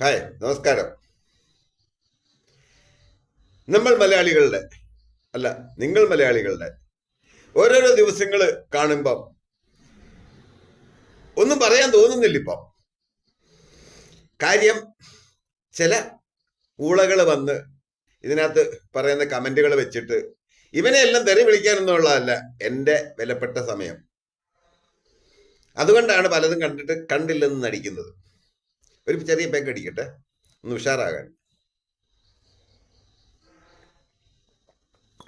Hi നമസ്കാരം. നമ്മൾ മലയാളികളുടെ അല്ല നിങ്ങൾ മലയാളികളുടെ ഓരോരോ ദിവസങ്ങൾ കാണുമ്പം ഒന്നും പറയാൻ തോന്നുന്നില്ല ഇപ്പം. കാര്യം ചില ഊളകൾ വന്ന് ഇതിനകത്ത് പറയുന്ന കമന്റുകൾ വെച്ചിട്ട് ഇവനെ എല്ലാം തെറി വിളിക്കാനൊന്നുള്ളതല്ല എന്റെ വിലപ്പെട്ട സമയം. അതുകൊണ്ടാണ് പലതും കണ്ടിട്ട് കണ്ടില്ലെന്ന് നടിക്കുന്നത്. ഒരു ചെറിയ പേക്ക് അടിക്കട്ടെ. ഒന്ന് ഉഷാറാകാൻ.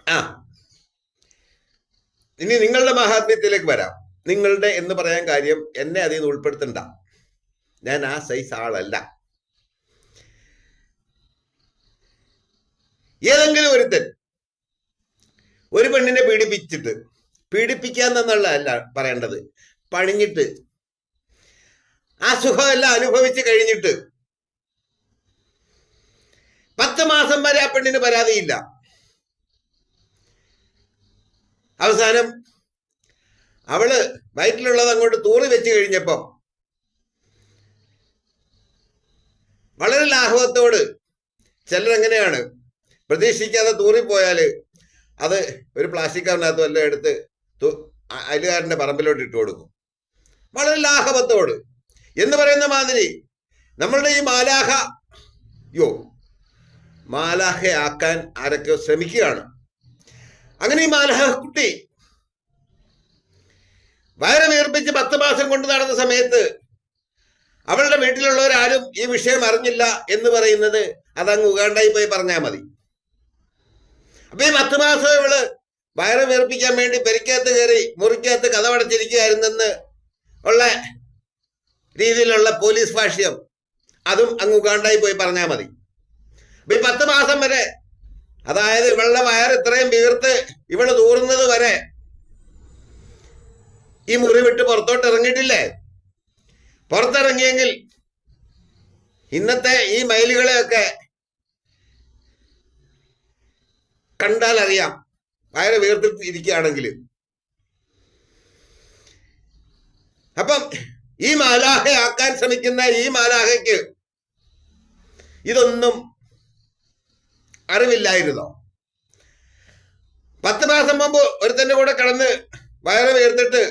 ആ. ഇനി നിങ്ങളുടെ മഹാത്മ്യത്തിലേക്ക് വരാം. നിങ്ങളുടെ എന്ന് പറയാൻ കാര്യം എന്നെ അതിൽ നിന്ന് ഉൾപ്പെടുത്തണ്ട. ഞാൻ ആ സൈസ് ആളല്ല. ഏതെങ്കിലും ഒരുത്തൻ ഒരു പെണ്ണിനെ പീഡിപ്പിച്ചിട്ട് പീഡിപ്പിക്കാന്നല്ല അല്ല പറയേണ്ടത്. പണിഞ്ഞിട്ട് ആ സുഖമെല്ലാം അനുഭവിച്ച് കഴിഞ്ഞിട്ട്. പത്ത് മാസം വരെ ആ പെണ്ണിന് പരാതിയില്ല. അവസാനം അവൾ വയറ്റിലുള്ളത് അങ്ങോട്ട് തൂറി വെച്ച് കഴിഞ്ഞപ്പം വളരെ ലാഘവത്തോട് ചിലരെങ്ങനെയാണ് പ്രതീക്ഷിക്കാതെ തൂറിപ്പോയാൽ അത് ഒരു പ്ലാസ്റ്റിക് കവറിനകത്ത് വല്ലതും എടുത്ത് അയലുകാരന്റെ പറമ്പിലോട്ട് ഇട്ട് കൊടുക്കും വളരെ ലാഘവത്തോട്. എന്ന് പറയുന്ന മാതിരി നമ്മളുടെ ഈ മാലാഹ യോ മാലാഹയാക്കാൻ ആരൊക്കെ ശ്രമിക്കുകയാണ്. അങ്ങനെ ഈ മാലാഹ കുട്ടി വയറമേർപ്പിച്ച് പത്ത് മാസം കൊണ്ട് നടന്ന സമയത്ത് അവളുടെ വീട്ടിലുള്ളവരാരും ഈ വിഷയം അറിഞ്ഞില്ല എന്ന് പറയുന്നത് അതങ്ങ് ഉഗാണ്ടായി പോയി പറഞ്ഞാൽ മതി. അപ്പൊ ഈ പത്ത് മാസം ഇവൾ വയറ് വീർപ്പിക്കാൻ വേണ്ടി പെരിക്കകത്ത് കയറി മുറിക്കകത്ത് കഥവടച്ചിരിക്കുകയായിരുന്നെന്ന് ഉള്ള രീതിയിലുള്ള പോലീസ് ഭാഷ്യം. അതും അങ്ങ് ഉഗാണ്ടായി പോയി പറഞ്ഞാൽ മതി. അപ്പൊ ഈ പത്ത് മാസം വരെ അതായത് ഇവളുടെ വയർ ഇത്രയും വീർത്ത് ഇവൾ തൂറുന്നത് വരെ ഈ മുറി വിട്ട് പുറത്തോട്ട് ഇറങ്ങിയിട്ടില്ലേ? പുറത്തിറങ്ങിയെങ്കിൽ ഇന്നത്തെ ഈ മയിലുകളെയൊക്കെ കണ്ടാൽ അറിയാം. വയറ് വീർത്തിട്ട് ഇരിക്കുകയാണെങ്കിൽ അപ്പം ഈ മാലാഹ ആക്കാൻ ശ്രമിക്കുന്ന ഈ മാലാഹയ്ക്ക് ഇതൊന്നും അറിവില്ലായിരുന്നോ? പത്ത് മാസം മുമ്പ് ഒരുത്തന്റെ കൂടെ കടന്ന് വയറ് വീർത്തിട്ട്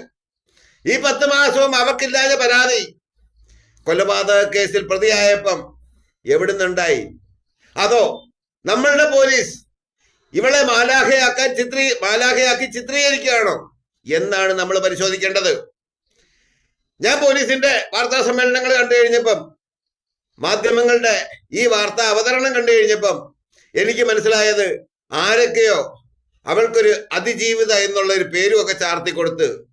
ഈ പത്ത് മാസവും അവക്കില്ലാതെ പരാതി. കൊലപാതക കേസിൽ പ്രതിയായപ്പം എവിടുന്നുണ്ടായി? അതോ നമ്മളുടെ പോലീസ് ഇവളെ മാലാഹയാക്കാൻ ചിത്രീ മാലാഹയാക്കി ചിത്രീകരിക്കുകയാണോ? എന്നാണ് നമ്മൾ പരിശോധിക്കേണ്ടത്. ഞാൻ പോലീസിന്റെ വാർത്താ സമ്മേളനങ്ങൾ കണ്ടു കഴിഞ്ഞപ്പം മാധ്യമങ്ങളുടെ ഈ വാർത്താ അവതരണം കണ്ടു കഴിഞ്ഞപ്പം എനിക്ക് മനസ്സിലായത് ആരൊക്കെയോ അവൾക്കൊരു അതിജീവിത എന്നുള്ള ഒരു പേരും ഒക്കെ ചാർത്തി കൊടുത്ത്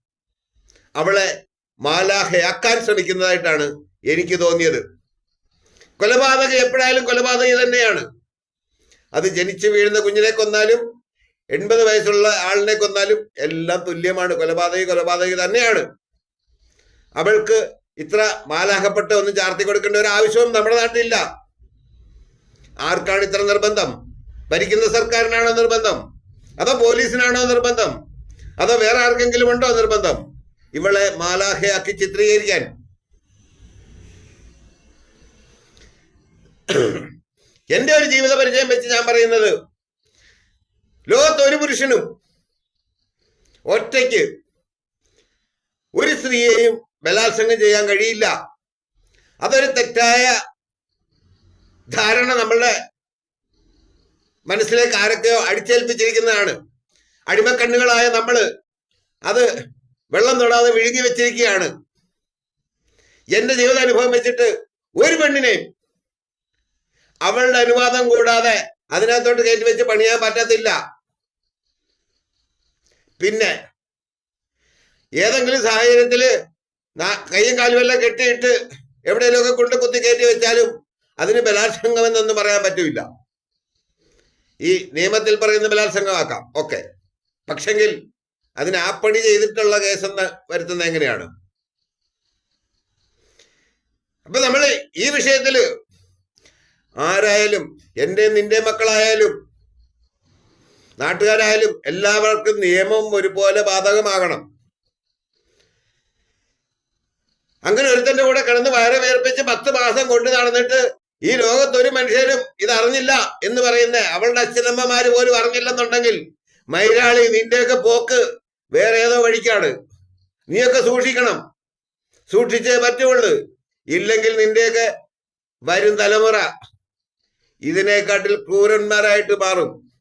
അവളെ മാലാഹയാക്കാൻ ശ്രമിക്കുന്നതായിട്ടാണ് എനിക്ക് തോന്നിയത്. കൊലപാതകം എപ്പോഴായാലും കൊലപാതകം തന്നെയാണ്. അത് ജനിച്ചു വീഴുന്ന കുഞ്ഞിനെ കൊന്നാലും എൺപത് വയസ്സുള്ള ആളിനെ കൊന്നാലും എല്ലാം തുല്യമാണ്. കൊലപാതകം കൊലപാതകം തന്നെയാണ്. അവൾക്ക് ഇത്ര മാലാഹപ്പെട്ട ഒന്നും ചാർത്തി കൊടുക്കേണ്ട ഒരു ആവശ്യവും നമ്മുടെ നാട്ടിലില്ല. ആർക്കാണ് ഇത്ര നിർബന്ധം? ഭരിക്കുന്ന സർക്കാരിനാണോ നിർബന്ധം? അതോ പോലീസിനാണോ നിർബന്ധം? അതോ വേറെ ആർക്കെങ്കിലും ഉണ്ടോ നിർബന്ധം? ഇവളെ മാലാഹയാക്കി ചിത്രീകരിക്കാൻ. എന്റെ ഒരു ജീവിത പരിചയം വെച്ച് ഞാൻ പറയുന്നത് ലോകത്ത് ഒരു പുരുഷനും ഒറ്റയ്ക്ക് ഒരു സ്ത്രീയെയും ബലാത്സംഗം ചെയ്യാൻ കഴിയില്ല. അതൊരു തെറ്റായ ധാരണ നമ്മളുടെ മനസ്സിലേക്ക് ആരൊക്കെയോ അടിച്ചേൽപ്പിച്ചിരിക്കുന്നതാണ്. അടിമക്കണ്ണുകളായ നമ്മൾ അത് വെള്ളം തൊടാതെ വിഴുങ്ങി വെച്ചിരിക്കുകയാണ്. എന്റെ ജീവിതാനുഭവം വെച്ചിട്ട് ഒരു പെണ്ണിനെയും അവളുടെ അനുവാദം കൂടാതെ അതിനകത്തോട്ട് കയറ്റി വെച്ച് പണിയാൻ പറ്റത്തില്ല. പിന്നെ ഏതെങ്കിലും സാഹചര്യത്തിൽ കയ്യും കാലുമെല്ലാം കെട്ടിയിട്ട് എവിടെയെങ്കിലുമൊക്കെ കൊണ്ട് കുത്തി കയറ്റി വെച്ചാലും അതിന് ബലാത്സംഗമെന്നൊന്നും പറയാൻ പറ്റില്ല ഈ നിയമത്തിൽ പറയുന്ന ബലാത്സംഗമാക്കാം. ഓക്കെ. പക്ഷെങ്കിൽ അതിന് ആ പണി ചെയ്തിട്ടുള്ള കേസെന്ന് വരുത്തുന്നത് എങ്ങനെയാണ്? അപ്പൊ നമ്മൾ ഈ വിഷയത്തിൽ ആരായാലും എന്റെ നിന്റെ മക്കളായാലും നാട്ടുകാരായാലും എല്ലാവർക്കും നിയമം ഒരുപോലെ ബാധകമാകണം. അങ്ങനെ ഒരുത്തന്റെ കൂടെ കിടന്ന് വയറ് വേർപ്പിച്ച് പത്ത് മാസം കൊണ്ട് നടന്നിട്ട് ഈ ലോകത്ത് ഒരു മനുഷ്യരും ഇത് അറിഞ്ഞില്ല എന്ന് പറയുന്ന അവളുടെ അച്ഛനമ്മമാര് പോലും അറിഞ്ഞില്ലെന്നുണ്ടെങ്കിൽ മൈരാളി നിന്റെയൊക്കെ പോക്ക് വേറെ ഏതോ വഴിക്കാണ്. നീയൊക്കെ സൂക്ഷിക്കണം. സൂക്ഷിച്ചേ പറ്റുള്ളൂ. ഇല്ലെങ്കിൽ നിന്റെയൊക്കെ വരും തലമുറ. ഇതിനെക്കാട്ടിൽ ക്രൂരന്മാരായിട്ട് മാറും.